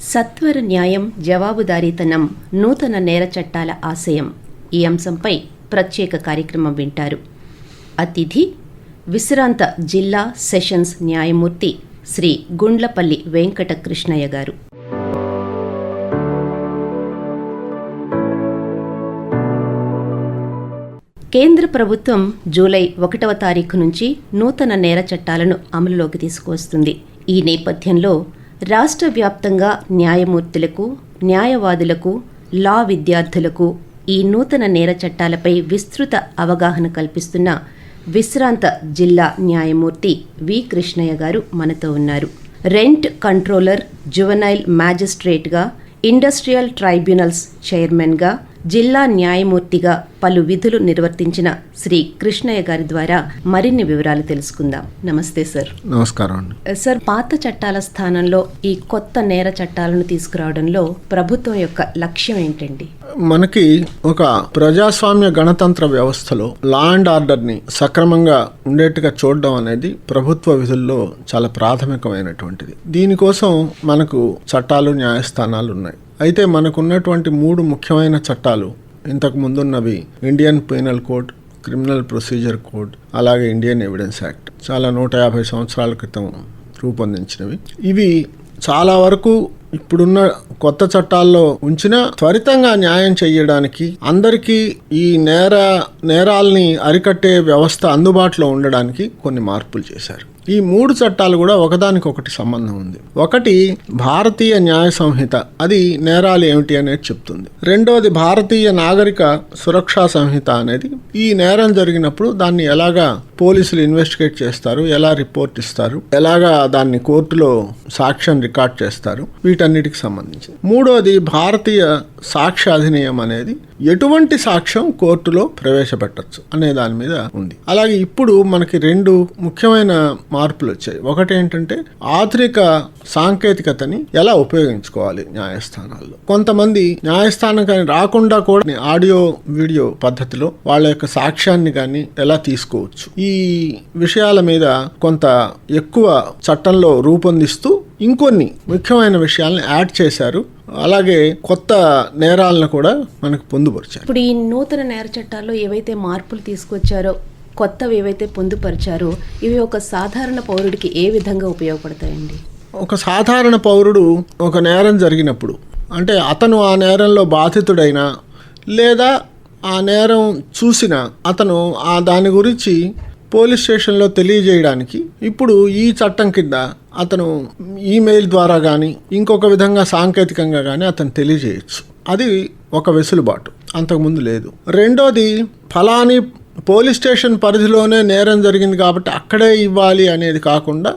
సత్వర న్యాయం జవాబుదారీతనం నూతన నేర చట్టాల ఆశయం ఈ అంశంపై ప్రత్యేక కార్యక్రమం వింటారు. అతిథి విశ్రాంత జిల్లా సెషన్స్ న్యాయమూర్తి శ్రీ గుండ్లపల్లి వెంకట కృష్ణయ్య గారు. కేంద్ర ప్రభుత్వం జూలై ఒకటవ తారీఖు నుంచి నూతన నేర చట్టాలను అమలులోకి తీసుకువస్తుంది. ఈ నేపథ్యంలో రాష్ట్ర వ్యాప్తంగా న్యాయమూర్తులకు న్యాయవాదులకు లా విద్యార్థులకు ఈ నూతన నేర చట్టాలపై విస్తృత అవగాహన కల్పిస్తున్న విశ్రాంత జిల్లా న్యాయమూర్తి వి. కృష్ణయ్య గారు మనతో ఉన్నారు. రెంట్ కంట్రోలర్ జువనైల్ మ్యాజిస్ట్రేట్గా ఇండస్ట్రియల్ ట్రైబ్యునల్స్ చైర్మన్గా జిల్లా న్యాయమూర్తిగా పలు విధులు నిర్వర్తించిన శ్రీ కృష్ణయ్య గారి ద్వారా మరిన్ని వివరాలు తెలుసుకుందాం. నమస్తే సార్. నమస్కారం అండి. సార్ పాత చట్టాల స్థానంలో ఈ కొత్త నేర చట్టాలను తీసుకురావడంలో ప్రభుత్వం యొక్క లక్ష్యం ఏంటండి? మనకి ఒక ప్రజాస్వామ్య గణతంత్ర వ్యవస్థలో లా అండ్ ఆర్డర్ని సక్రమంగా ఉండేట్టుగా చూడడం అనేది ప్రభుత్వ విధుల్లో చాలా ప్రాథమికమైనటువంటిది. దీనికోసం మనకు చట్టాలు న్యాయస్థానాలు ఉన్నాయి. అయితే మనకున్నటువంటి మూడు ముఖ్యమైన చట్టాలు ఇంతకు ముందున్నవి Indian penal code criminal procedure code అలాగే ఇండియన్ ఎవిడెన్స్ యాక్ట్ చాలా నూట యాభై సంవత్సరాల క్రితం రూపొందించినవి. ఇవి చాలా వరకు ఇప్పుడున్న కొత్త చట్టాల్లో ఉంచిన త్వరితంగా న్యాయం చేయడానికి అందరికీ ఈ నేర నేరాల్ని అరికట్టే వ్యవస్థ అందుబాటులో ఉండడానికి కొన్ని మార్పులు చేశారు. ఈ మూడు చట్టాలు కూడా ఒకదానికొకటి సంబంధం ఉంది. ఒకటి భారతీయ న్యాయ సంహిత. అది నేరాలు ఏమిటి అనేది చెప్తుంది. రెండవది భారతీయ నాగరిక సురక్షా సంహిత అనేది. ఈ నేరం జరిగినప్పుడు దాన్ని ఎలాగా పోలీసులు ఇన్వెస్టిగేట్ చేస్తారు ఎలా రిపోర్ట్ ఇస్తారు ఎలాగా దాన్ని కోర్టులో సాక్ష్యం రికార్డ్ చేస్తారు వీటన్నిటికి సంబంధించి మూడవది భారతీయ సాక్ష్య అధినియం అనేది. ఎటువంటి సాక్ష్యం కోర్టులో ప్రవేశపెట్టచ్చు అనే దాని మీద ఉంది. అలాగే ఇప్పుడు మనకి రెండు ముఖ్యమైన మార్పులు వచ్చాయి. ఒకటి ఏంటంటే ఆధునిక సాంకేతికతని ఎలా ఉపయోగించుకోవాలి న్యాయస్థానాల్లో? కొంతమంది న్యాయస్థానం కానీ రాకుండా కూడా ఆడియో వీడియో పద్ధతిలో వాళ్ళ యొక్క సాక్ష్యాన్ని కానీ ఎలా తీసుకోవచ్చు? ఈ విషయాల మీద కొంత ఎక్కువ చట్టంలో రూపొందిస్తూ ఇంకొన్ని ముఖ్యమైన విషయాల్ని యాడ్ చేశారు. అలాగే కొత్త నేరాలను కూడా మనకు పొందుపరిచారు. ఇప్పుడు ఈ నూతన నేర చట్టాల్లో ఏవైతే మార్పులు తీసుకొచ్చారో కొత్తవి ఏవైతే పొందుపరిచారో ఇవి ఒక సాధారణ పౌరుడికి ఏ విధంగా ఉపయోగపడతాయండి? ఒక సాధారణ పౌరుడు ఒక నేరం జరిగినప్పుడు అంటే అతను ఆ నేరంలో బాధితుడైనా లేదా ఆ నేరం చూసిన అతను ఆ దాని గురించి పోలీస్ స్టేషన్లో తెలియజేయడానికి ఇప్పుడు ఈ చట్టం కింద అతను ఈమెయిల్ ద్వారా కానీ ఇంకొక విధంగా సాంకేతికంగా కానీ అతను తెలియజేయచ్చు. అది ఒక వెసులుబాటు. అంతకుముందు లేదు. రెండోది ఫలాని పోలీస్ స్టేషన్ పరిధిలోనే నేరం జరిగింది కాబట్టి అక్కడే ఇవ్వాలి అనేది కాకుండా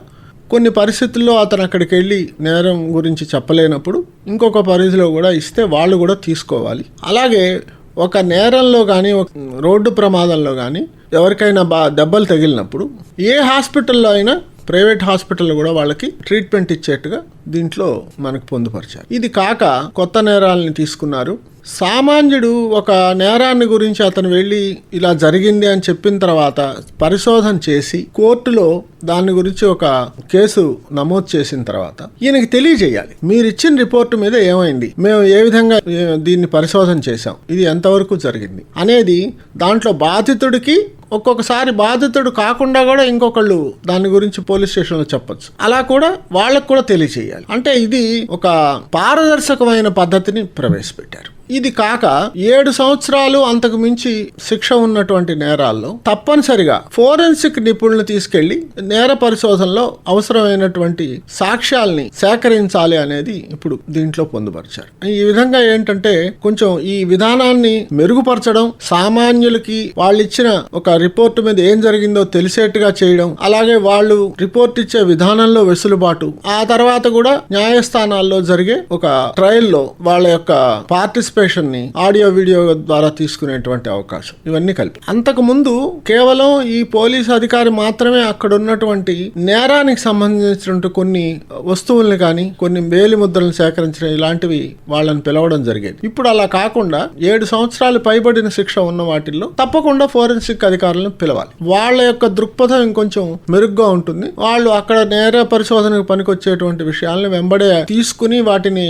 కొన్ని పరిస్థితుల్లో అతను అక్కడికి వెళ్ళి నేరం గురించి చెప్పలేనప్పుడు ఇంకొక పరిధిలో కూడా ఇస్తే వాళ్ళు కూడా తీసుకోవాలి. అలాగే ఒక నేరంలో కానీ ఒక రోడ్డు ప్రమాదంలో కానీ ఎవరికైనా బా దెబ్బలు తగిలినప్పుడు ఏ హాస్పిటల్లో అయినా ప్రైవేట్ హాస్పిటల్ కూడా వాళ్ళకి ట్రీట్మెంట్ ఇచ్చేట్టుగా దీంట్లో మనకు పొందుపరిచారు. ఇది కాక కొత్త నేరాలని తీసుకున్నారు. సామాన్యుడు ఒక నేరాన్ని గురించి అతను వెళ్ళి ఇలా జరిగింది అని చెప్పిన తర్వాత పరిశోధన చేసి కోర్టులో దాని గురించి ఒక కేసు నమోదు చేసిన తర్వాత ఈయనకి తెలియజేయాలి. మీరు ఇచ్చిన రిపోర్టు మీద ఏమైంది? మేము ఏ విధంగా దీన్ని పరిశోధన చేశాం? ఇది ఎంతవరకు జరిగింది? అనేది దాంట్లో బాధితుడికి ఒక్కొక్కసారి బాధితుడు కాకుండా కూడా ఇంకొకళ్ళు దాని గురించి పోలీస్ స్టేషన్లో చెప్పచ్చు. అలా కూడా వాళ్ళకు కూడా తెలియచేయాలి అంటే ఇది ఒక పారదర్శకమైన పద్ధతిని ప్రవేశపెట్టారు. ఇది కాక ఏడు సంవత్సరాలు అంతకు మించి శిక్ష ఉన్నటువంటి నేరాల్లో తప్పనిసరిగా ఫోరెన్సిక్ నిపుణులు తీసుకెళ్ళి నేర పరిశోధనలో అవసరమైనటువంటి సాక్ష్యాల్ని సేకరించాలి అనేది ఇప్పుడు దీంట్లో పొందుపరిచారు. ఈ విధంగా ఏంటంటే కొంచెం ఈ విధానాన్ని మెరుగుపరచడం సామాన్యులకి వాళ్ళు ఇచ్చిన ఒక రిపోర్టు మీద ఏం జరిగిందో తెలిసేట్టుగా చేయడం అలాగే వాళ్ళు రిపోర్ట్ ఇచ్చే విధానంలో వెసులుబాటు ఆ తర్వాత కూడా న్యాయస్థానాల్లో జరిగే ఒక ట్రయల్లో వాళ్ళ యొక్క పార్టిసిపేట్ పార్టిసిపేషన్ని ఆడియో వీడియో ద్వారా తీసుకునేటువంటి అవకాశం. ఇవన్నీ కలిపి. అంతకు ముందు కేవలం ఈ పోలీస్ అధికారి మాత్రమే అక్కడ ఉన్నటువంటి నేరానికి సంబంధించినటువంటి కొన్ని వస్తువుల్ని కానీ కొన్ని వేలి ముద్రలను సేకరించడం ఇలాంటివి వాళ్ళని పిలవడం జరిగేది. ఇప్పుడు అలా కాకుండా ఏడు సంవత్సరాలు పైబడిన శిక్ష ఉన్న వాటిల్లో తప్పకుండా ఫోరెన్సిక్ అధికారులను పిలవాలి. వాళ్ళ యొక్క దృక్పథం ఇంకొంచెం మెరుగ్గా ఉంటుంది. వాళ్ళు అక్కడ నేర పరిశోధనకు పనికొచ్చేటువంటి విషయాలను వెంబడే తీసుకుని వాటిని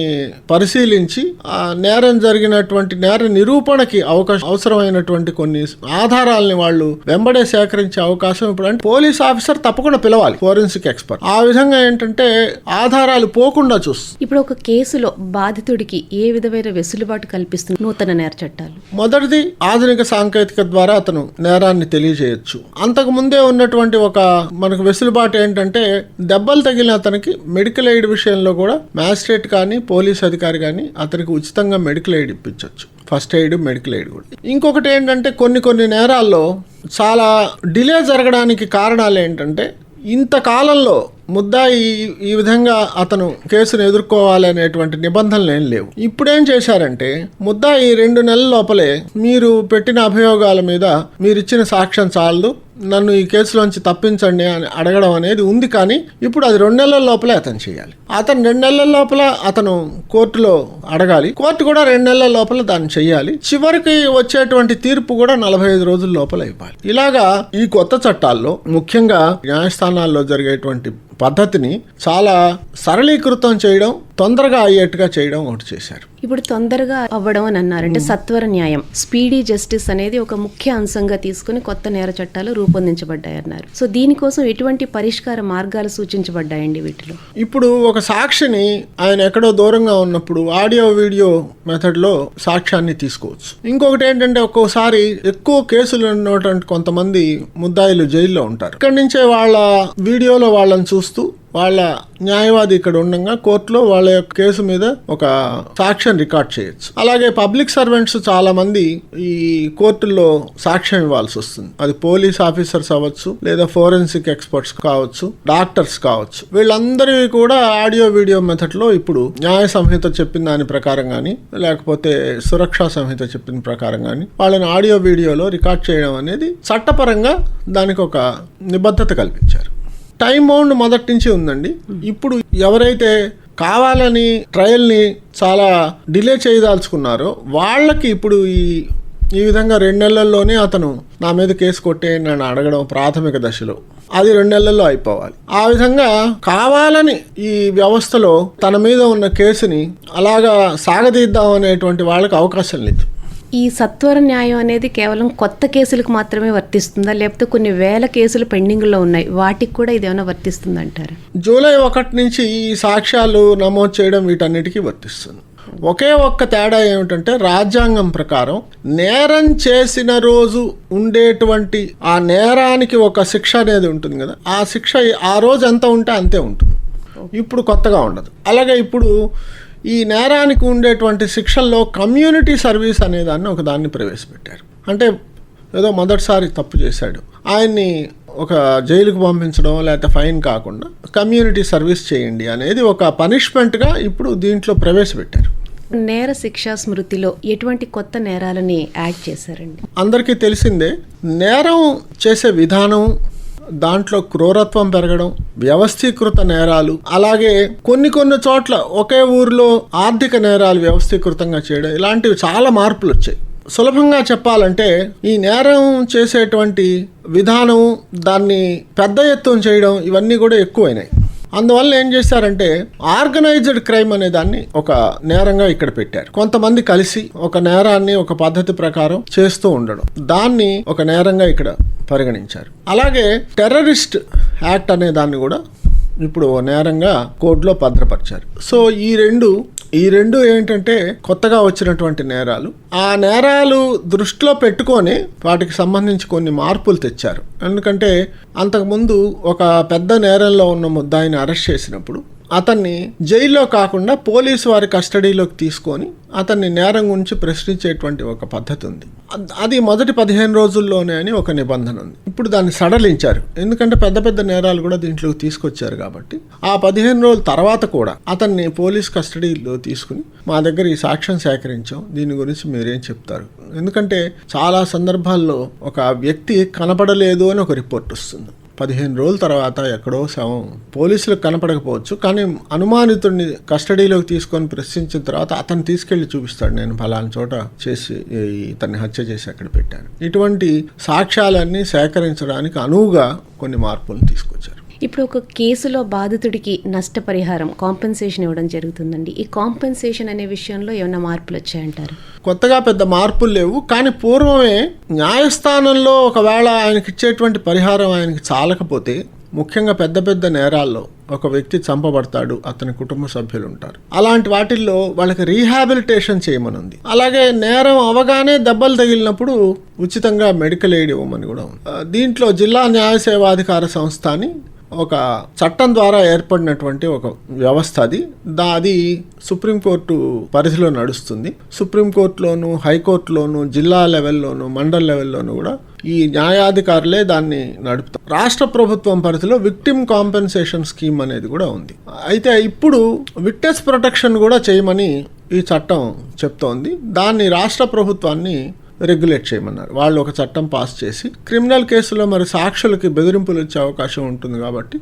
పరిశీలించి నేరం జరిగి జరిగినటువంటి నేర నిరూపణకి అవకాశం అవసరమైనటువంటి కొన్ని ఆధారాలని వాళ్ళు వెంబడే సేకరించే అవకాశం ఇప్పుడు అంటే పోలీస్ ఆఫీసర్ తప్పకుండా పిలవాలి ఫోరెన్సిక్ ఎక్స్పర్ట్. ఆ విధంగా ఏంటంటే ఆధారాలు పోకుండా చూస్తుంది. ఇప్పుడు ఒక కేసులో బాధితుడికి ఏ విధమైన వెసులుబాటు కల్పిస్తుంది నూతన నేర చట్టాలు? మొదటిది ఆధునిక సాంకేతిక ద్వారా అతను నేరాన్ని తెలియజేయొచ్చు. అంతకు ముందే ఉన్నటువంటి ఒక మనకు వెసులుబాటు ఏంటంటే దెబ్బలు తగిలిన అతనికి మెడికల్ ఎయిడ్ విషయంలో కూడా మ్యాజిస్ట్రేట్ కానీ పోలీస్ అధికారి కానీ అతనికి ఉచితంగా మెడికల్ ఎయిడ్ ఇప్పించవచ్చు ఫస్ట్ ఎయిడ్ మెడికల్ ఎయిడ్ కూడా. ఇంకొకటి ఏంటంటే కొన్ని కొన్ని నేరాల్లో చాలా డిలే జరగడానికి కారణాలు ఏంటంటే ఇంతకాలంలో ముద్దాయి ఈ విధంగా అతను కేసును ఎదుర్కోవాలి అనేటువంటి నిబంధనలు ఏం లేవు. ఇప్పుడేం చేశారంటే ముద్దాయి రెండు నెలల లోపలే మీరు పెట్టిన అభియోగాల మీద మీరు ఇచ్చిన సాక్ష్యం చాలదు. నన్ను ఈ కేసులోంచి తప్పించండి అని అడగడం అనేది ఉంది కానీ ఇప్పుడు అది రెండు నెలల లోపలే అతను చేయాలి. అతను రెండు నెలల లోపల అతను కోర్టులో అడగాలి. కోర్టు కూడా రెండు నెలల లోపల దాన్ని చేయాలి. చివరికి వచ్చేటువంటి తీర్పు కూడా నలభై ఐదు రోజుల లోపల ఇవ్వాలి. ఇలాగా ఈ కొత్త చట్టాల్లో ముఖ్యంగా న్యాయస్థానాల్లో జరిగేటువంటి పద్ధతిని చాలా సరళీకృతం చేయడం తొందరగా అయ్యేట్టుగా చేయడం ఒకటి చేశారు. ఇప్పుడు తొందరగా అవ్వడం అని అన్నారు అంటే సత్వర న్యాయం. స్పీడీ జస్టిస్ అనేది ఒక ముఖ్య అంశంగా తీసుకుని కొత్త నేర చట్టాలు రూపొందించబడ్డాయి అన్నారు సో దీనికోసం ఎటువంటి పరిష్కార మార్గాలు సూచించబడ్డాయండి వీటిలో? ఇప్పుడు ఒక సాక్షిని ఆయన ఎక్కడో దూరంగా ఉన్నప్పుడు ఆడియో వీడియో మెథడ్లో సాక్ష్యాన్ని తీసుకోవచ్చు. ఇంకొకటి ఏంటంటే ఒక్కోసారి ఎక్కువ కేసులు ఉన్నటువంటి కొంతమంది ముద్దాయిలు జైల్లో ఉంటారు. ఇక్కడి నుంచే వాళ్ళ వీడియోలో వాళ్ళని చూస్తూ వాళ్ళ న్యాయవాది ఇక్కడ ఉండగా కోర్టులో వాళ్ళ యొక్క కేసు మీద ఒక సాక్ష్యం రికార్డ్ చేయొచ్చు. అలాగే పబ్లిక్ సర్వెంట్స్ చాలా మంది ఈ కోర్టుల్లో సాక్ష్యం ఇవ్వాల్సి వస్తుంది. అది పోలీస్ ఆఫీసర్స్ అవ్వచ్చు లేదా ఫోరెన్సిక్ ఎక్స్పర్ట్స్ కావచ్చు డాక్టర్స్ కావచ్చు. వీళ్ళందరివి కూడా ఆడియో వీడియో మెథడ్లో ఇప్పుడు న్యాయ సంహిత చెప్పిన దాని ప్రకారం కానీ లేకపోతే సురక్షా సంహిత చెప్పిన ప్రకారం కానీ వాళ్ళని ఆడియో వీడియోలో రికార్డ్ చేయడం అనేది చట్టపరంగా దానికి ఒక నిబద్ధత కల్పించారు. టైం బౌండ్ మొదటి నుంచి ఉందండి. ఇప్పుడు ఎవరైతే కావాలని ట్రయల్ని చాలా డిలే చేయదాల్చుకున్నారో వాళ్ళకి ఇప్పుడు ఈ ఈ విధంగా రెండు నెలల్లోనే అతను నా మీద కేసు కొట్టే నన్ను అడగడం ప్రాథమిక దశలో. అది రెండు నెలల్లో అయిపోవాలి. ఆ విధంగా కావాలని ఈ వ్యవస్థలో తన మీద ఉన్న కేసుని అలాగా సాగదీద్దాం అనేటువంటి వాళ్ళకి అవకాశం లేదు. ఈ సత్వర న్యాయం అనేది కేవలం కొత్త కేసులకు మాత్రమే వర్తిస్తుందా? లేకపోతే కొన్ని వేల కేసులు పెండింగ్లో ఉన్నాయి. వాటికి కూడా ఇది ఏమైనా వర్తిస్తుందంటారు? జూలై ఒకటి నుంచి ఈ సాక్ష్యాలు నమోదు చేయడం వీటన్నిటికీ వర్తిస్తుంది. ఒకే ఒక్క తేడా ఏమిటంటే రాజ్యాంగం ప్రకారం నేరం చేసిన రోజు ఉండేటువంటి ఆ నేరానికి ఒక శిక్ష అనేది ఉంటుంది కదా. ఆ శిక్ష ఆ రోజు ఎంత ఉంటే అంతే ఉంటుంది. ఇప్పుడు కొత్తగా ఉండదు. అలాగే ఇప్పుడు ఈ నేరానికి ఉండేటువంటి శిక్షల్లో కమ్యూనిటీ సర్వీస్ అనే దాన్ని ఒక దాన్ని ప్రవేశపెట్టారు. అంటే ఏదో మొదటిసారి తప్పు చేశాడు. ఆయన్ని ఒక జైలుకు పంపించడం లేకపోతే ఫైన్ కాకుండా కమ్యూనిటీ సర్వీస్ చేయండి అనేది ఒక పనిష్మెంట్గా ఇప్పుడు దీంట్లో ప్రవేశపెట్టారు. నేర శిక్షా స్మృతిలో ఎటువంటి కొత్త నేరాలని యాడ్ చేశారండి? అందరికీ తెలిసిందే నేరం చేసే విధానం దాంట్లో క్రూరత్వం పెరగడం వ్యవస్థీకృత నేరాలు అలాగే కొన్ని కొన్ని చోట్ల ఒకే ఊరిలో ఆర్థిక నేరాలు వ్యవస్థీకృతంగా చేయడం ఇలాంటివి చాలా మార్పులు వచ్చాయి. సులభంగా చెప్పాలంటే ఈ నేరం చేసేటువంటి విధానం దాన్ని పెద్ద ఎత్తున చేయడం ఇవన్నీ కూడా ఎక్కువైనాయి. అందువల్ల ఏం చేశారంటే ఆర్గనైజ్డ్ క్రైమ్ అనే దాన్ని ఒక నేరంగా ఇక్కడ పెట్టారు. కొంతమంది కలిసి ఒక నేరాన్ని ఒక పద్ధతి ప్రకారం చేస్తూ ఉండడం. దాన్ని ఒక నేరంగా ఇక్కడ పరిగణించారు. అలాగే టెర్రరిస్ట్ యాక్ట్ అనే దాన్ని కూడా ఇప్పుడు ఓ నేరంగా కోర్టులో భద్రపరిచారు. సో ఈ రెండు ఈ రెండు ఏంటంటే కొత్తగా వచ్చినటువంటి నేరాలు. ఆ నేరాలు దృష్టిలో పెట్టుకొని వాటికి సంబంధించి కొన్ని మార్పులు తెచ్చారు. ఎందుకంటే అంతకుముందు ఒక పెద్ద నేరంలో ఉన్న ముద్దాయిని అరెస్ట్ చేసినప్పుడు అతన్ని జైల్లో కాకుండా పోలీసు వారి కస్టడీలోకి తీసుకొని అతన్ని నేరం గురించి ప్రశ్నించేటువంటి ఒక పద్ధతి ఉంది. అది మొదటి పదిహేను రోజుల్లోనే అని ఒక నిబంధన ఉంది. ఇప్పుడు దాన్ని సడలించారు. ఎందుకంటే పెద్ద పెద్ద నేరాలు కూడా దీంట్లోకి తీసుకొచ్చారు కాబట్టి. ఆ పదిహేను రోజుల తర్వాత కూడా అతన్ని పోలీస్ కస్టడీలో తీసుకుని మా దగ్గర ఈ సాక్ష్యం సేకరించాం. దీని గురించి మీరేం చెప్తారు? ఎందుకంటే చాలా సందర్భాల్లో ఒక వ్యక్తి కనపడలేదు అని ఒక రిపోర్ట్ వస్తుంది. పదిహేను రోజుల తర్వాత ఎక్కడో శవం పోలీసులకు కనపడకపోవచ్చు కానీ అనుమానితుడిని కస్టడీలోకి తీసుకొని ప్రశ్నించిన తర్వాత అతను తీసుకెళ్ళి చూపిస్తాడు. నేను ఫలానా చోట చేసి ఇతన్ని హత్య చేసి అక్కడ పెట్టాను. ఇటువంటి సాక్ష్యాలన్నీ సేకరించడానికి అనువుగా కొన్ని మార్పులను తీసుకొచ్చారు. ఇప్పుడు ఒక కేసులో బాధితుడికి నష్టపరిహారం కాంపెన్సేషన్ ఇవ్వడం జరుగుతుందండి. ఈ కాంపెన్సేషన్ అనే విషయంలో ఏమైనా మార్పులు వచ్చాయంటారు? కొత్తగా పెద్ద మార్పులు లేవు కానీ పూర్వమే న్యాయస్థానంలో ఒకవేళ ఆయనకి ఇచ్చేటువంటి పరిహారం ఆయనకి చాలకపోతే ముఖ్యంగా పెద్ద పెద్ద నేరాల్లో ఒక వ్యక్తి చంపబడతాడు అతని కుటుంబ సభ్యులు ఉంటారు. అలాంటి వాటిల్లో వాళ్ళకి రీహాబిలిటేషన్ చేయమనుంది. అలాగే నేరం అవగానే దెబ్బలు తగిలినప్పుడు ఉచితంగా మెడికల్ ఎయిడ్ ఇవ్వమని కూడా ఉంది. దీంట్లో జిల్లా న్యాయ సేవాధికార సంస్థ అని ఒక చట్టం ద్వారా ఏర్పడినటువంటి ఒక వ్యవస్థ అది. దా అది సుప్రీంకోర్టు పరిధిలో నడుస్తుంది. సుప్రీంకోర్టులోను హైకోర్టులోను జిల్లా లెవెల్లోను మండల్ లెవెల్లోను కూడా ఈ న్యాయాధికారులే దాన్ని నడుపుతారు. రాష్ట్ర ప్రభుత్వం పరిధిలో విక్టిమ్ కాంపెన్సేషన్ స్కీమ్ అనేది కూడా ఉంది. అయితే ఇప్పుడు విట్నెస్ ప్రొటెక్షన్ కూడా చేయమని ఈ చట్టం చెప్తోంది. దాన్ని రాష్ట్ర ప్రభుత్వాన్ని రెగ్యులేట్ చేయమన్నారు. వాళ్ళు ఒక చట్టం పాస్ చేసి క్రిమినల్ కేసులో మరి సాక్షులకి బెదిరింపులు వచ్చే అవకాశం ఉంటుంది కాబట్టి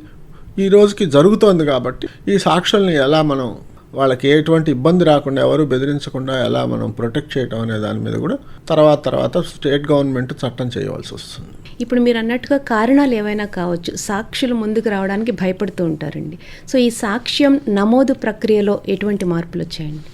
ఈ రోజుకి జరుగుతోంది కాబట్టి ఈ సాక్షుల్ని ఎలా మనం వాళ్ళకి ఎటువంటి ఇబ్బంది రాకుండా ఎవరు బెదిరించకుండా ఎలా మనం ప్రొటెక్ట్ చేయటం అనే దాని మీద కూడా తర్వాత తర్వాత స్టేట్ గవర్నమెంట్ చట్టం చేయవలసి వస్తుంది. ఇప్పుడు మీరు అన్నట్టుగా కారణాలు ఏవైనా కావచ్చు సాక్షులు ముందుకు రావడానికి భయపడుతూ ఉంటారండి. సో ఈ సాక్ష్యం నమోదు ప్రక్రియలో ఎటువంటి మార్పులు వచ్చాయండి?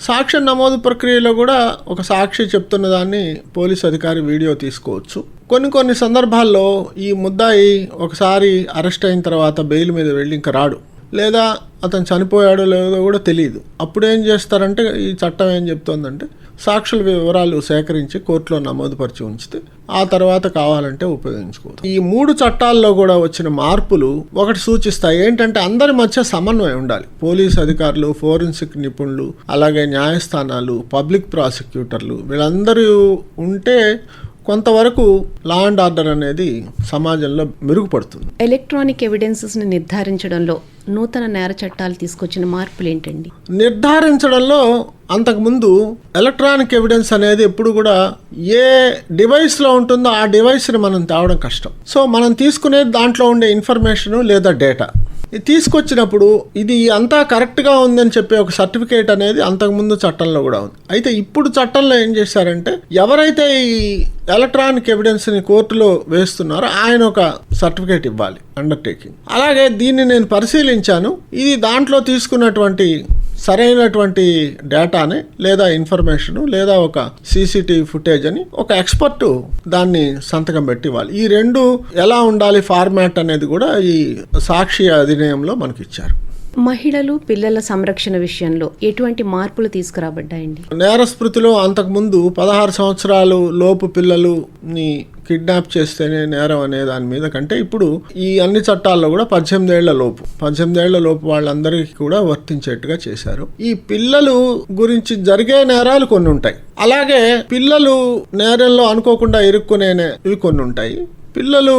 సాక్ష్య నమోదు ప్రక్రియలో కూడా ఒక సాక్షి చెప్తున్న దాన్ని పోలీస్ అధికారి వీడియో తీసుకోవచ్చు. కొన్ని కొన్ని సందర్భాల్లో ఈ ముద్దాయి ఒకసారి అరెస్ట్ అయిన తర్వాత బెయిల్ మీద వెళ్ళి ఇంకా రాడు. లేదా అతను చనిపోయాడో లేదో కూడా తెలియదు. అప్పుడు ఏం చేస్తారంటే ఈ చట్టం ఏం చెప్తోందంటే సాక్షుల వివరాలు సేకరించి కోర్టులో నమోదుపరిచి ఉంచితే ఆ తర్వాత కావాలంటే ఉపయోగించుకోవచ్చు. ఈ మూడు చట్టాల్లో కూడా వచ్చిన మార్పులు ఒకటి సూచిస్తాయి. ఏంటంటే అందరి మధ్య సమన్వయం ఉండాలి. పోలీస్ అధికారులు ఫోరెన్సిక్ నిపుణులు అలాగే న్యాయస్థానాలు పబ్లిక్ ప్రాసిక్యూటర్లు వీళ్ళందరూ ఉంటే కొంతవరకు లా అండ్ ఆర్డర్ అనేది సమాజంలో మెరుగుపడుతుంది. ఎలక్ట్రానిక్ ఎవిడెన్సెస్ని నిర్ధారించడంలో నూతన నేర చట్టాలు తీసుకొచ్చిన మార్పులు ఏంటండి నిర్ధారించడంలో అంతకుముందు ఎలక్ట్రానిక్ ఎవిడెన్స్ అనేది ఎప్పుడు కూడా ఏ డివైస్లో ఉంటుందో ఆ డివైస్ని మనం తేవడం కష్టం. సో మనం తీసుకునే దాంట్లో ఉండే ఇన్ఫర్మేషన్ లేదా డేటా. తీసుకొచ్చినప్పుడు ఇది అంతా కరెక్ట్గా ఉందని చెప్పే ఒక సర్టిఫికేట్ అనేది అంతకుముందు చట్టంలో కూడా ఉంది. అయితే ఇప్పుడు చట్టంలో ఏం చేశారంటే ఎవరైతే ఈ ఎలక్ట్రానిక్ ఎవిడెన్స్ని కోర్టులో వేస్తున్నారో ఆయన ఒక సర్టిఫికేట్ ఇవ్వాలి అండర్టేకింగ్ అలాగే దీన్ని నేను పరిశీలించాను. ఇది దాంట్లో తీసుకున్నటువంటి సరైనటువంటి డేటాని లేదా ఇన్ఫర్మేషన్ లేదా ఒక సీసీటీవీ ఫుటేజ్ అని ఒక ఎక్స్పర్ట్ దాన్ని సంతకం పెట్టి ఇవ్వాలి. ఈ రెండు ఎలా ఉండాలి ఫార్మాట్ అనేది కూడా ఈ సాక్షి అది అధినియంలో మనకి ఇచ్చారు మహిళలు పిల్లల సంరక్షణ విషయంలో ఎటువంటి మార్పులు తీసుకురాబడ్డాయండి? నేర స్మృతిలో అంతకుముందు పదహారు సంవత్సరాలు లోపు పిల్లలుని కిడ్నాప్ చేస్తేనే నేరం అనే దాని మీద కంటే ఇప్పుడు ఈ అన్ని చట్టాల్లో కూడా పద్దెనిమిది ఏళ్ళ లోపు పద్దెనిమిది ఏళ్ళ లోపు వాళ్ళందరికీ కూడా వర్తించేట్టుగా చేశారు. ఈ పిల్లలు గురించి జరిగే నేరాలు కొన్ని ఉంటాయి. అలాగే పిల్లలు నేరంలో అనుకోకుండా ఇరుక్కునే ఇవి కొన్ని ఉంటాయి. పిల్లలు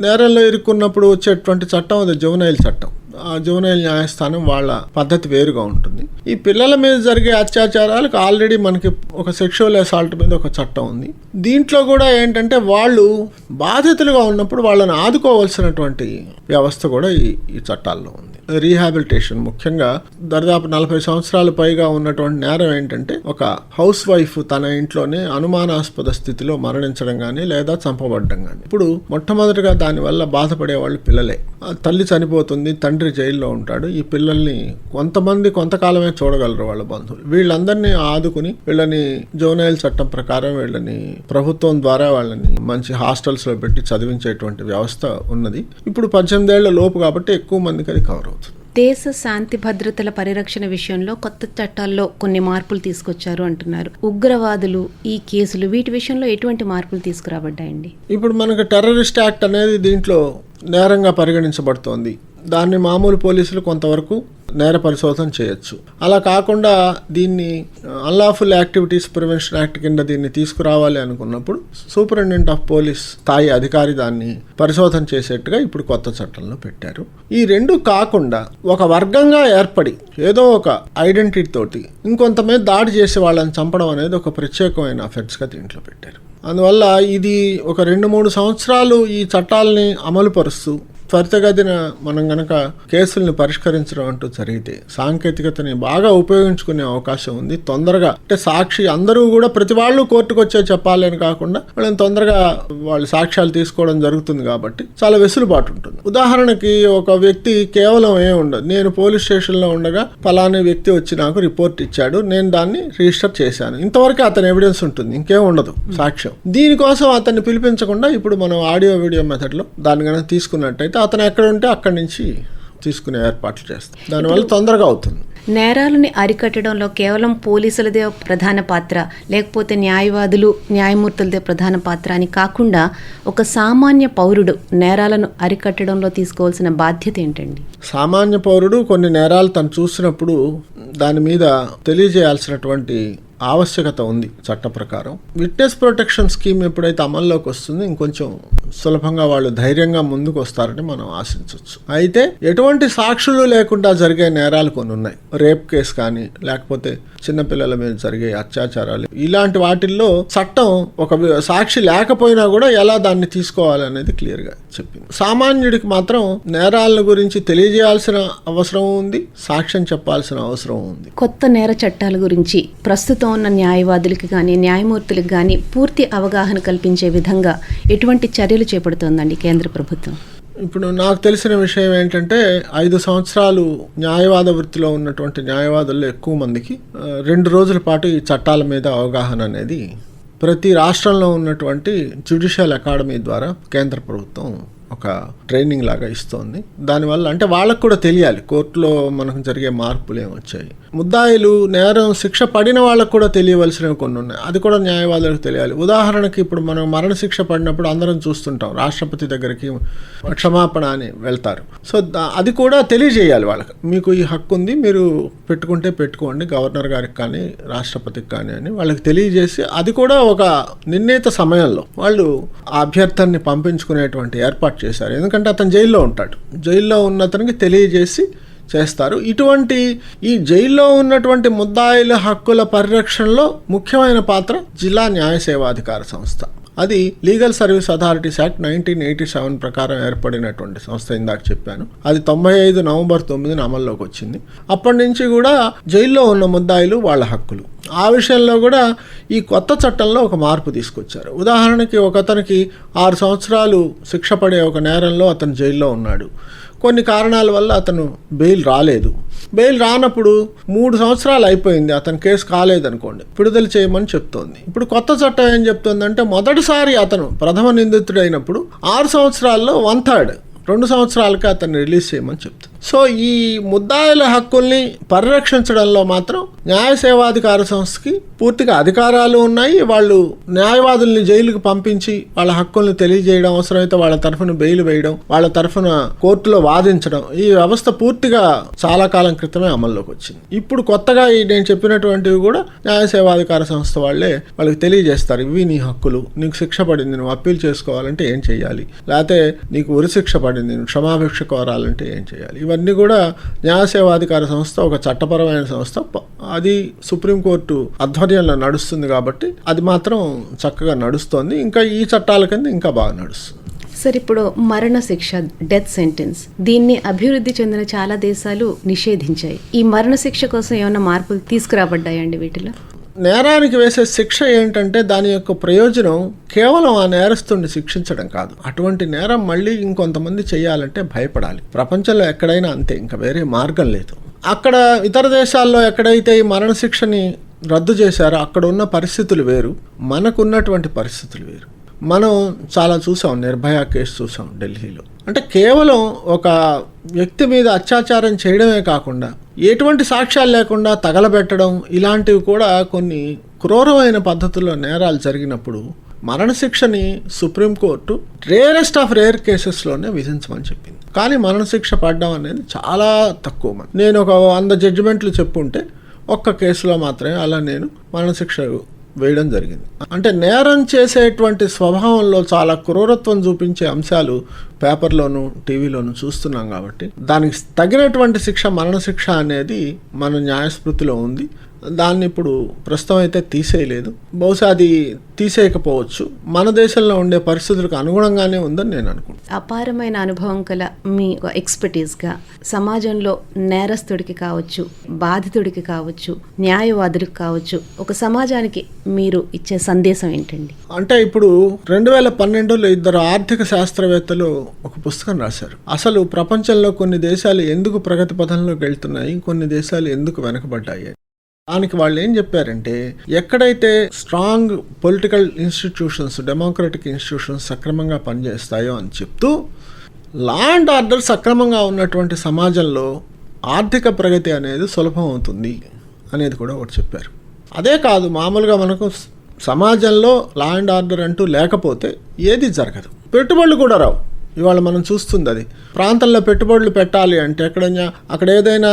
నేరంలో ఇరుక్కున్నప్పుడు వచ్చేటువంటి చట్టం అది జువనైల్ చట్టం. ఆ న్యాయస్థానం వాళ్ళ పద్ధతి వేరుగా ఉంటుంది. ఈ పిల్లల మీద జరిగే అత్యాచారాలకు ఆల్రెడీ మనకి ఒక సెక్షువల్ అసాల్ట్ మీద ఒక చట్టం ఉంది. దీంట్లో కూడా ఏంటంటే వాళ్ళు బాధితులుగా ఉన్నప్పుడు వాళ్ళని ఆదుకోవాల్సినటువంటి వ్యవస్థ కూడా ఈ ఈ చట్టాల్లో ఉంది. రీహాబిలిటేషన్ ముఖ్యంగా దాదాపు నలభై సంవత్సరాల పైగా ఉన్నటువంటి నేరం ఏంటంటే ఒక హౌస్ వైఫ్ తన ఇంట్లోనే అనుమానాస్పద స్థితిలో మరణించడం కానీ లేదా చంపబడడం కానీ ఇప్పుడు మొట్టమొదటిగా దానివల్ల బాధపడే వాళ్ళు పిల్లలే తల్లి చనిపోతుంది తండ్రి జైల్లో ఉంటాడు. ఈ పిల్లల్ని కొంతమంది కొంతకాలమే చూడగలరు వాళ్ళ బంధువులు. వీళ్ళందరినీ ఆదుకుని వీళ్ళని జోనైల్ చట్టం ప్రకారం వీళ్ళని ప్రభుత్వం ద్వారా వాళ్ళని మంచి హాస్టల్స్లో పెట్టి చదివించేటువంటి వ్యవస్థ ఉన్నది. ఇప్పుడు పద్దెనిమిదేళ్ళ లోపు కాబట్టి ఎక్కువ మందికి అది కవర్ అవుతుంది. దేశ శాంతి భద్రతల పరిరక్షణ విషయంలో కొత్త చట్టాల్లో కొన్ని మార్పులు తీసుకొచ్చారు అంటున్నారు. ఉగ్రవాదులు ఈ కేసులు వీటి విషయంలో ఎటువంటి మార్పులు తీసుకురాబడ్డాయండి? ఇప్పుడు మనకు టెర్రరిస్ట్ యాక్ట్ అనేది దీంట్లో నేరంగా పరిగణించబడుతోంది. దాన్ని మామూలు పోలీసులు కొంతవరకు నేర పరిశోధన చేయొచ్చు. అలా కాకుండా దీన్ని అన్లాఫుల్ యాక్టివిటీస్ ప్రివెన్షన్ యాక్ట్ కింద దీన్ని తీసుకురావాలి అనుకున్నప్పుడు సూపరింటెండెంట్ ఆఫ్ పోలీస్ స్థాయి అధికారి దాన్ని పరిశోధన చేసేట్టుగా ఇప్పుడు కొత్త చట్టంలో పెట్టారు. ఈ రెండు కాకుండా ఒక వర్గంగా ఏర్పడి ఏదో ఒక ఐడెంటిటీ తోటి ఇంకొంతమంది దాడి చేసే వాళ్ళని చంపడం అనేది ఒక ప్రత్యేకమైన అఫెన్స్గా దీంట్లో పెట్టారు. అందువల్ల ఇది ఒక రెండు మూడు సంవత్సరాలు ఈ చట్టాలని అమలుపరుస్తూ త్వరితగతిన మనం గనక కేసుల్ని పరిష్కరించడం అంటూ జరిగితే సాంకేతికతని బాగా ఉపయోగించుకునే అవకాశం ఉంది. తొందరగా అంటే సాక్షి అందరూ కూడా ప్రతి వాళ్ళు కోర్టుకు వచ్చే చెప్పాలి అని కాకుండా వాళ్ళని తొందరగా వాళ్ళు సాక్ష్యాలు తీసుకోవడం జరుగుతుంది కాబట్టి చాలా వెసులుబాటు ఉంటుంది. ఉదాహరణకి ఒక వ్యక్తి కేవలం ఏం ఉండదు. నేను పోలీస్ స్టేషన్లో ఉండగా ఫలానా వ్యక్తి వచ్చి నాకు రిపోర్ట్ ఇచ్చాడు. నేను దాన్ని రిజిస్టర్ చేశాను. ఇంతవరకు అతని ఎవిడెన్స్ ఉంటుంది. ఇంకేం ఉండదు సాక్ష్యం. దీనికోసం అతన్ని పిలిపించకుండా ఇప్పుడు మనం ఆడియో వీడియో మెథడ్లో దాన్ని కనుక తీసుకున్నట్టయితే అతను ఎక్కడ ఉంటే అక్కడి నుంచి తీసుకునే ఏర్పాట్లు చేస్తాం. దానివల్ల తొందరగా అవుతుంది. నేరాలని అరికట్టడంలో కేవలం పోలీసులదే ప్రధాన పాత్ర లేకపోతే న్యాయవాదులు న్యాయమూర్తులదే ప్రధాన పాత్ర అని కాకుండా ఒక సామాన్య పౌరుడు నేరాలను అరికట్టడంలో తీసుకోవాల్సిన బాధ్యత ఏంటండి? సామాన్య పౌరుడు కొన్ని నేరాలు తను చూసినప్పుడు దాని మీద తెలియజేయాల్సినటువంటి ఆవశ్యకత ఉంది చట్ట ప్రకారం. విట్నెస్ ప్రొటెక్షన్ స్కీమ్ ఎప్పుడైతే అమల్లోకి వస్తుంది ఇంకొంచెం సులభంగా వాళ్ళు ధైర్యంగా ముందుకు వస్తారని మనం ఆశించవచ్చు. అయితే ఎటువంటి సాక్షులు లేకుండా జరిగే నేరాలు కొన్ని ఉన్నాయి. రేప్ కేసు కానీ లేకపోతే చిన్నపిల్లల మీద జరిగే అత్యాచారాలు. ఇలాంటి వాటిల్లో చట్టం ఒక సాక్షి లేకపోయినా కూడా ఎలా దాన్ని తీసుకోవాలి అనేది క్లియర్గా చెప్పింది. సామాన్యుడికి మాత్రం నేరాల గురించి తెలియజేయాల్సిన అవసరం ఉంది సాక్ష్యం చెప్పాల్సిన అవసరం ఉంది. కొత్త నేర చట్టాల గురించి ప్రస్తుతం ఉన్న న్యాయవాదులకి కానీ న్యాయమూర్తులకు కానీ పూర్తి అవగాహన కల్పించే విధంగా ఎటువంటి చర్యలు చేపడుతోందండి కేంద్ర ప్రభుత్వం? ఇప్పుడు నాకు తెలిసిన విషయం ఏంటంటే ఐదు సంవత్సరాలు న్యాయవాద వృత్తిలో ఉన్నటువంటి న్యాయవాదుల్లో ఎక్కువ మందికి రెండు రోజుల పాటు ఈ చట్టాల మీద అవగాహన అనేది ప్రతి రాష్ట్రంలో ఉన్నటువంటి జ్యుడిషియల్ అకాడమీ ద్వారా కేంద్ర ప్రభుత్వం ఒక ట్రైనింగ్ లాగా ఇస్తోంది. దానివల్ల అంటే వాళ్ళకు కూడా తెలియాలి. కోర్టులో మనకు జరిగే మార్పులు ఏమొచ్చాయి? ముద్దాయిలు నేరం శిక్ష పడిన వాళ్ళకు కూడా తెలియవలసినవి కొన్ని ఉన్నాయి. అది కూడా న్యాయవాదులకు తెలియాలి. ఉదాహరణకి ఇప్పుడు మనం మరణశిక్ష పడినప్పుడు అందరం చూస్తుంటాం. రాష్ట్రపతి దగ్గరికి క్షమాపణ అని వెళ్తారు. సో అది కూడా తెలియజేయాలి వాళ్ళకి. మీకు ఈ హక్కు ఉంది మీరు పెట్టుకుంటే పెట్టుకోండి గవర్నర్ గారికి కానీ రాష్ట్రపతికి కానీ అని వాళ్ళకి తెలియజేసి అది కూడా ఒక నిర్ణీత సమయంలో వాళ్ళు ఆ అభ్యర్థాన్ని పంపించుకునేటువంటి ఏర్పాటు చేశారు. ఎందుకంటే అతను జైల్లో ఉంటాడు. జైల్లో ఉన్న అతనికి తెలియజేసి చేస్తారు. ఇటువంటి ఈ జైల్లో ఉన్నటువంటి ముద్దాయిల హక్కుల పరిరక్షణలో ముఖ్యమైన పాత్ర జిల్లా న్యాయ సేవాధికార సంస్థ. అది legal service authorities act nineteen eighty seven ప్రకారం ఏర్పడినటువంటి సంస్థ ఇందాక చెప్పాను. అది తొంభై ఐదు నవంబర్ తొమ్మిదిన అమల్లోకి వచ్చింది. అప్పటి నుంచి కూడా జైల్లో ఉన్న ముద్దాయిలు వాళ్ళ హక్కులు. ఆ విషయంలో కూడా ఈ కొత్త చట్టంలో ఒక మార్పు తీసుకొచ్చారు. ఉదాహరణకి ఒక అతనికి ఆరు సంవత్సరాలు శిక్ష పడే ఒక నేరంలో అతను జైల్లో ఉన్నాడు. కొన్ని కారణాల వల్ల అతను బెయిల్ రాలేదు. బెయిల్ రానప్పుడు మూడు సంవత్సరాలు అయిపోయింది. అతని కేసు కాలేదనుకోండి. విడుదల చేయమని చెప్తోంది. ఇప్పుడు కొత్త చట్టం ఏం చెప్తుందంటే మొదటిసారి అతను ప్రథమ నిందితుడైనప్పుడు ఆరు సంవత్సరాల్లో వన్ థర్డ్ రెండు సంవత్సరాలకే అతన్ని రిలీజ్ చేయమని చెప్తుంది. సో ఈ ముద్దాయిల హక్కుల్ని పరిరక్షించడంలో మాత్రం న్యాయ సేవాధికార సంస్థకి పూర్తిగా అధికారాలు ఉన్నాయి. వాళ్ళు న్యాయవాదుల్ని జైలుకు పంపించి వాళ్ళ హక్కుల్ని తెలియజేయడం అవసరమైతే వాళ్ళ తరఫున బెయిల్ వేయడం వాళ్ళ తరఫున కోర్టులో వాదించడం ఈ వ్యవస్థ పూర్తిగా చాలా కాలం క్రితమే అమల్లోకి వచ్చింది. ఇప్పుడు కొత్తగా ఈ నేను చెప్పినటువంటివి కూడా న్యాయ సేవాధికార సంస్థ వాళ్ళే వాళ్ళకి తెలియజేస్తారు. ఇవి నీ హక్కులు. నీకు శిక్ష పడింది నువ్వు అప్పీల్ చేసుకోవాలంటే ఏం చేయాలి లేకపోతే నీకు ఉరి శిక్ష పడింది నువ్వు క్షమాభిక్ష కోరాలంటే ఏం చేయాలి ఇవన్నీ కూడా న్యాయ సేవాధికార సంస్థ ఒక చట్టపరమైన సంస్థ. అది సుప్రీంకోర్టు ఆధ్వర్యంలో నడుస్తుంది కాబట్టి అది మాత్రం చక్కగా నడుస్తోంది. ఇంకా ఈ చట్టాల కింద ఇంకా బాగా నడుస్తుంది. సార్ ఇప్పుడు మరణ శిక్ష డెత్ సెంటెన్స్ దీన్ని అభివృద్ధి చెందిన చాలా దేశాలు నిషేధించాయి. ఈ మరణ శిక్ష కోసం ఏమైనా మార్పులు తీసుకురాబడ్డాయండి వీటిలో? నేరానికి వేసే శిక్ష ఏంటంటే దాని యొక్క ప్రయోజనం కేవలం ఆ నేరస్తుడిని శిక్షించడం కాదు. అటువంటి నేరం మళ్ళీ ఇంకొంతమంది చేయాలంటే భయపడాలి. ప్రపంచంలో ఎక్కడైనా అంతే ఇంకా వేరే మార్గం లేదు. అక్కడ ఇతర దేశాల్లో ఎక్కడైతే ఈ మరణశిక్షని రద్దు చేశారో అక్కడ ఉన్న పరిస్థితులు వేరు మనకున్నటువంటి పరిస్థితులు వేరు. మనం చాలా చూసాం నిర్భయ కేసు చూసాం ఢిల్లీలో. అంటే కేవలం ఒక వ్యక్తి మీద అత్యాచారం చేయడమే కాకుండా ఎటువంటి సాక్ష్యాలు లేకుండా తగలబెట్టడం ఇలాంటివి కూడా కొన్ని క్రూరమైన పద్ధతుల్లో నేరాలు జరిగినప్పుడు మరణశిక్షని supreme court rarest of rare కేసెస్లోనే విధించమని చెప్పింది. కానీ మరణశిక్ష పడడం అనేది చాలా తక్కువ మంది. నేను ఒక వంద జడ్జిమెంట్లు చెప్పుంటే ఒక్క కేసులో మాత్రమే అలా నేను మరణశిక్ష వేయడం జరిగింది. అంటే నేరం చేసేటువంటి స్వభావంలో చాలా క్రూరత్వం చూపించే అంశాలు పేపర్లోను టీవీలోను చూస్తున్నాం కాబట్టి దానికి తగినటువంటి శిక్ష మరణశిక్ష అనేది మన న్యాయస్మృతిలో ఉంది. దాన్ని ఇప్పుడు ప్రస్తుతం అయితే తీసేయలేదు. బహుశా అది తీసేయకపోవచ్చు. మన దేశంలో ఉండే పరిస్థితులకు అనుగుణంగానే ఉందని నేను అనుకుంటున్నాను. అపారమైన అనుభవం గల మీ ఎక్స్పర్టీస్గా సమాజంలో నేరస్తుడికి కావచ్చు బాధితుడికి కావచ్చు న్యాయవాదుడికి కావచ్చు ఒక సమాజానికి మీరు ఇచ్చే సందేశం ఏంటండి? అంటే ఇప్పుడు రెండు వేల పన్నెండులో ఇద్దరు ఆర్థిక శాస్త్రవేత్తలు ఒక పుస్తకం రాశారు. అసలు ప్రపంచంలో కొన్ని దేశాలు ఎందుకు ప్రగతి పథంలోకి వెళ్తున్నాయి? కొన్ని దేశాలు ఎందుకు వెనకబడ్డాయి? దానికి వాళ్ళు ఏం చెప్పారంటే ఎక్కడైతే strong political institutions democratic institutions సక్రమంగా పనిచేస్తాయో అని చెప్తూ లా అండ్ ఆర్డర్ సక్రమంగా ఉన్నటువంటి సమాజంలో ఆర్థిక ప్రగతి అనేది సులభం అవుతుంది అనేది కూడా ఒకటి చెప్పారు. అదే కాదు మామూలుగా మనకు సమాజంలో లా అండ్ ఆర్డర్ అంటూ లేకపోతే ఏది జరగదు. పెట్టుబడులు కూడా రావు. ఇవాళ మనం చూస్తుంది అది. ప్రాంతంలో పెట్టుబడులు పెట్టాలి అంటే ఎక్కడైనా అక్కడ ఏదైనా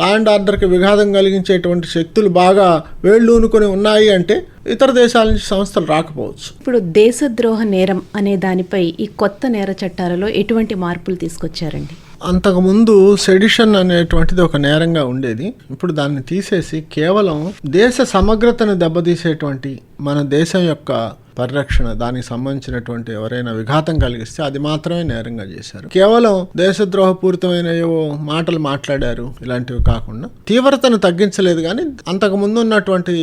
లా అండ్ ఆర్డర్కి విఘాతం కలిగించేటువంటి శక్తులు బాగా వేళ్ళూనుకొని ఉన్నాయి అంటే ఇతర దేశాల నుంచి సంస్థలు రాకపోవచ్చు. ఇప్పుడు దేశద్రోహ నేరం అనే దానిపై ఈ కొత్త నేర చట్టాలలో ఎటువంటి మార్పులు తీసుకొచ్చారండి? అంతకుముందు సెడిషన్ అనేటువంటిది ఒక నేరంగా ఉండేది. ఇప్పుడు దాన్ని తీసేసి కేవలం దేశ సమగ్రతను దెబ్బతీసేటువంటి మన దేశం యొక్క పరిరక్షణ దానికి సంబంధించినటువంటి ఎవరైనా విఘాతం కలిగిస్తే అది మాత్రమే నేరంగా చేశారు. కేవలం దేశద్రోహపూరితమైన ఏవో మాటలు మాట్లాడారు ఇలాంటివి కాకుండా తీవ్రతను తగ్గించలేదు కానీ అంతకు ముందు ఉన్నటువంటి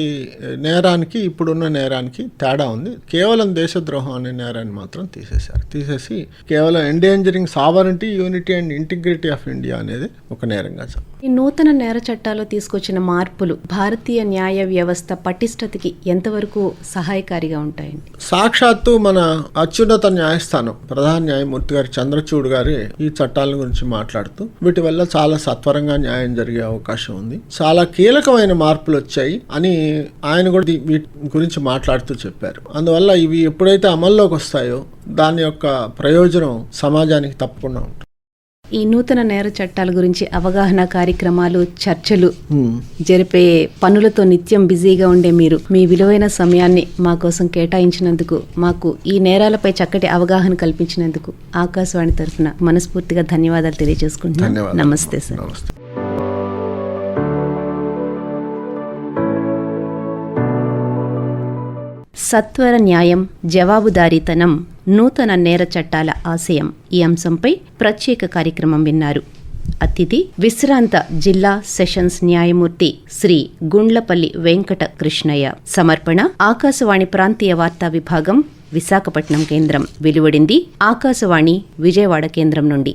నేరానికి ఇప్పుడున్న నేరానికి తేడా ఉంది. కేవలం దేశద్రోహం అనే నేరాన్ని మాత్రం తీసేశారు. తీసేసి కేవలం endangering sovereignty unity and integrity of India అనేది ఒక నేరంగా చెప్పారు ఈ నూతన నేర చట్టాల్లో తీసుకొచ్చిన మార్పులు భారతీయ న్యాయ వ్యవస్థ పటిష్టతకి ఎంతవరకు సహాయకారిగా ఉంటాయండి? సాక్షాత్తు మన అత్యున్నత న్యాయస్థానం ప్రధాన న్యాయమూర్తి గారు చంద్రచూడ్ గారి ఈ చట్టాల గురించి మాట్లాడుతూ వీటి వల్ల చాలా సత్వరంగా న్యాయం జరిగే అవకాశం ఉంది. చాలా కీలకమైన మార్పులు వచ్చాయి అని ఆయన కూడా వీటి గురించి మాట్లాడుతూ చెప్పారు. అందువల్ల ఇవి ఎప్పుడైతే అమల్లోకి వస్తాయో దాని యొక్క ప్రయోజనం సమాజానికి తప్పకుండా ఉంటుంది. ఈ నూతన నేర చట్టాల గురించి అవగాహన కార్యక్రమాలు చర్చలు. జరిపే పనులతో నిత్యం బిజీగా ఉండే మీరు మీ విలువైన సమయాన్ని మా కోసం కేటాయించినందుకు మాకు ఈ నేరాలపై చక్కటి అవగాహన కల్పించినందుకు ఆకాశవాణి తరఫున మనస్ఫూర్తిగా ధన్యవాదాలు తెలియజేసుకుంటున్నాను నమస్తే సార్. సత్వర న్యాయం జవాబుదారీతనం నూతన నేర చట్టాల ఆశయం ఈ అంశంపై ప్రత్యేక కార్యక్రమం విన్నారు. అతిథి విశ్రాంత జిల్లా సెషన్స్ న్యాయమూర్తి శ్రీ గుండ్లపల్లి వెంకట కృష్ణయ్య. సమర్పణ ఆకాశవాణి ప్రాంతీయ వార్తా విభాగం విశాఖపట్నం కేంద్రం. వెలువడింది ఆకాశవాణి విజయవాడ కేంద్రం నుండి.